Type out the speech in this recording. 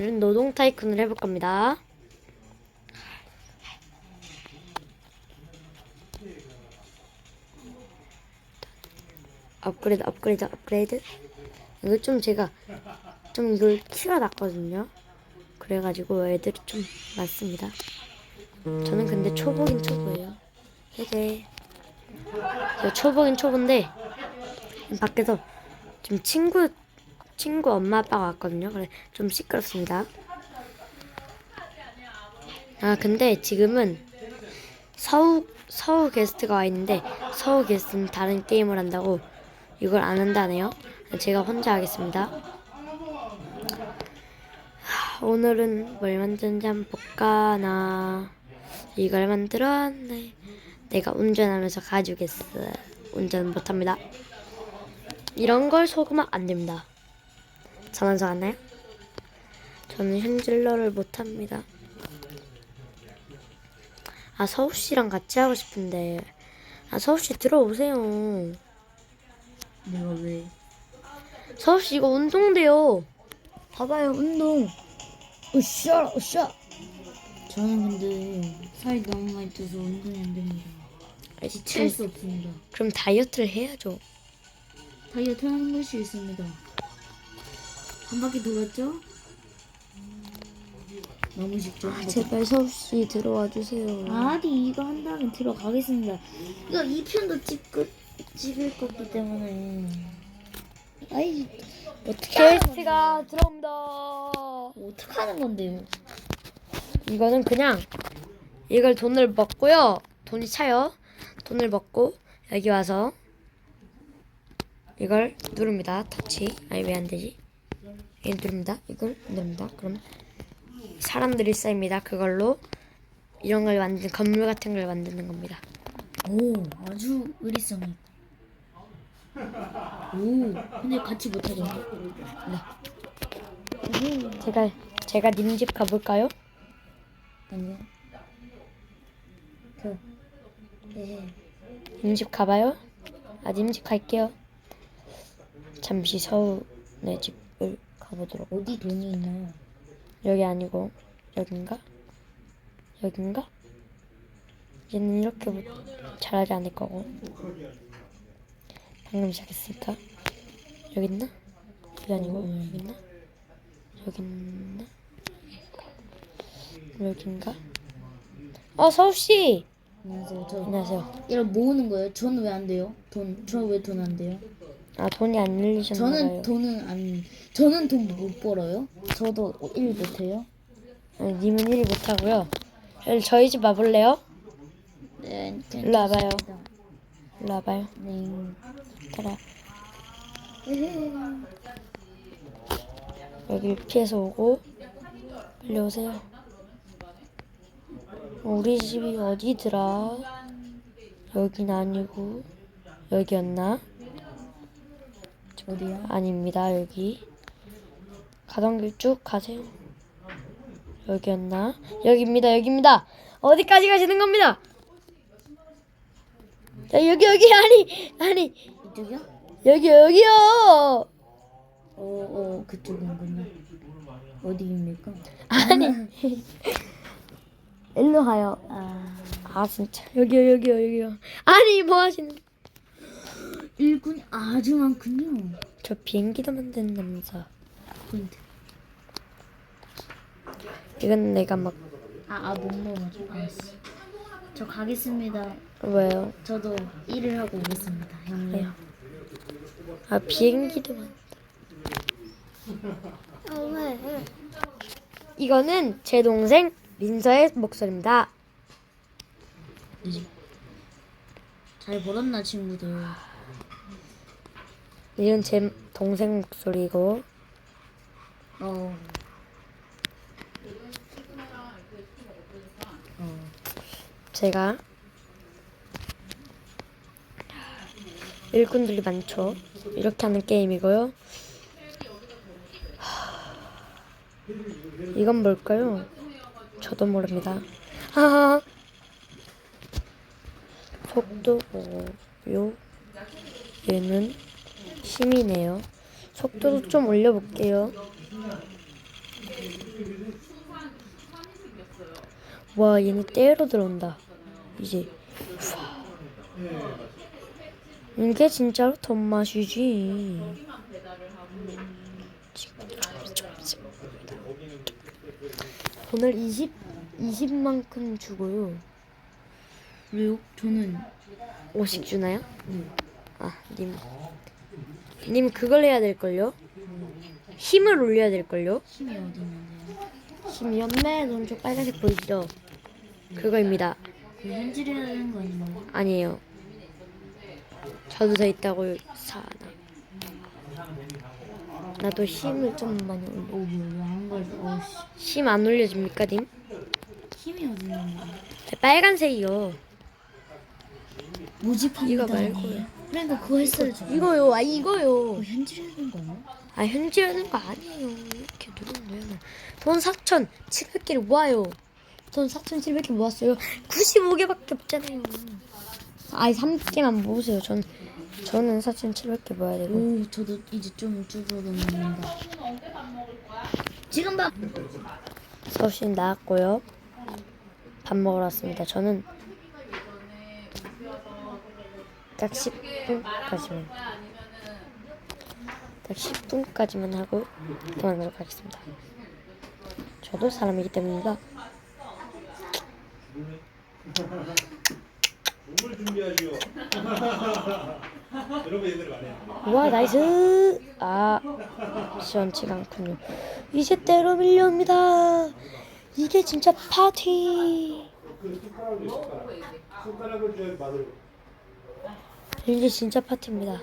오늘은 노동 타이쿤을 해볼 겁니다. 업그레이드, 업그레이드, 업그레이드. 이거 좀 제가 좀 이걸 키워놨거든요. 그래가지고 애들이 좀 많습니다. 저는 근데 초보긴 초보예요. 저 초보긴 초보인데 밖에서 좀 친구 친구 엄마 아빠가 왔거든요. 그래 좀 시끄럽습니다. 아 근데 지금은 서우 서우 게스트가 와 있는데 서우 게스트는 다른 게임을 한다고 이걸 안 한다네요. 제가 혼자 하겠습니다. 하, 오늘은 뭘 만드는지 한번 볼까 나 이걸 만들었네. 내가 운전하면서 가지겠어. 운전 못합니다. 이런 걸 속으면 안 됩니다. 전환서 왔나요? 저는 현질러를 못합니다. 아 서우 씨랑 같이 하고 싶은데 아 서우 씨 들어오세요. 내가 왜? 서우 씨 이거 운동돼요. 봐봐요 운동. 으쌰 으쌰. 저는 근데 살이 너무 많이 쪄서 운동이 안 됩니다. 찰수 없습니다. 그럼 다이어트를 해야죠. 다이어트 하는 것이 있습니다. 한 바퀴 돌았죠? 너무 쉽죠? 아, 제발 서우 씨 들어와 주세요. 아니 이거 한 다음에 들어가겠습니다. 이거 2편도 찍을, 찍을 거기 때문에 아이 어떻게 하는 건데? 게스트가 들어옵니다. 어떻게 하는 건데요? 이거는 그냥 이걸 돈을 먹고요. 돈이 차요. 돈을 먹고 여기 와서 이걸 누릅니다. 터치. 아니 왜 안 되지? 이 누릅니다. 이걸 누릅니다. 그럼 사람들이 쌓입니다. 그걸로 이런 걸 만든 건물 같은 걸 만드는 겁니다. 오 아주 의리성이 오 근데 같이 못하겠네 네 제가 제가 님 집 가볼까요? 아니요 그 네. 님집 가봐요. 아 님집 갈게요. 잠시 서울의 집 을 가보도록. 어디 돈이 있나요? 여기 아니고 여긴가? 여긴가? 얘는 이렇게 못 잘하지 않을 거고 방금 시작했으니까 여기 있나? 여기 아니고 여기 있나? 여기 있나? 여긴가? 어 서우씨! 안녕하세요 저 안녕하세요 이런 모으는 거예요? 저는 왜 안 돼요? 돈 저 왜 돈 안 돼요? 아 돈이 안 늘리셨나봐요 저는 돈은 안 저는 돈 못 벌어요? 저도 일 못해요? 아니, 님은 일 못하고요 여기 저희 집 와볼래요? 네 일로 와봐요 일로 와봐요 네 따라 여기 피해서 오고 빨리 오세요. 어, 우리 집이 어디더라? 여긴 아니고 여기였나? 어디야? 아닙니다. 여기 가던 길 쭉 가세요. 여기였나? 여기입니다. 여기입니다. 어디까지 가시는 겁니다. 자 여기 여기 아니 아니 이쪽이요? 여기 여기요. 어 어 그쪽인군요 어디입니까? 아니 일로 가요. 아 아 진짜 여기요 여기요 여기요. 아니 뭐 하시는? 일꾼이 아주 많군요 저 비행기도 만드는 남자. 포인트 이건 내가 막 아아 못 먹어가지고 알았어 저 가겠습니다 왜요? 저도 일을 하고 오겠습니다 형님 왜요? 아 비행기도 만. 아 왜? 이거는 제 동생 민서의 목소리입니다. 잘 벌었나 친구들 이건 제 동생 목소리고 어. 어. 제가 일꾼들이 많죠. 이렇게 하는 게임이고요. 하, 이건 뭘까요? 저도 모릅니다. 하하. 속도요. 얘는 힘이네요. 속도도 좀 올려볼게요. 와 얘네 때로 들어온다. 이제 이게 진짜로 돈 맛이지. 오늘 20 20만큼 주고요. 왜요? 저는 50 주나요? 네. 아, 님. 님 그걸 해야 될 걸요? 힘을 올려야 될 걸요? 힘이 어디 있는데요? 힘 연매 오른쪽 빨간색 보이시죠? 그거입니다. 그 현질해야 되는 거 아닌가요? 아니에요. 저도 더 있다고 사나. 나도 힘을 좀 많이 올려. 오 뭐야 왜안 걸려? 어씨 힘 안 올려집니까, 님? 힘이 어디 있는데? 네, 빨간색이요. 모집합니다. 이거 말고요. 그러니까 그거 했어야죠. 이거요, 아 이거요. 그거 현질해야 되는 거 아니야? 아 현질 하는 거 아니에요. 이렇게 누르면. 돈 4,700개를 모아요. 돈 4,700개 모았어요. 95개밖에 없잖아요. 아니 3개만 모으세요. 전 저는 4,700개 모아야 되고. 오 저도 이제 좀 줄어듭니다. 지금 봐. 서신 나왔고요. 밥 먹으러 왔습니다. 저는 딱 10분까지만. 딱 10분까지만 하고 그만하도록 하겠습니다. 저도 사람이기 해. 와 나이스! 아 시원치가 않군요. 이제 때로 밀려옵니다. 이게 진짜 파티! 손가락을 저 맞을. 이게 진짜 파티입니다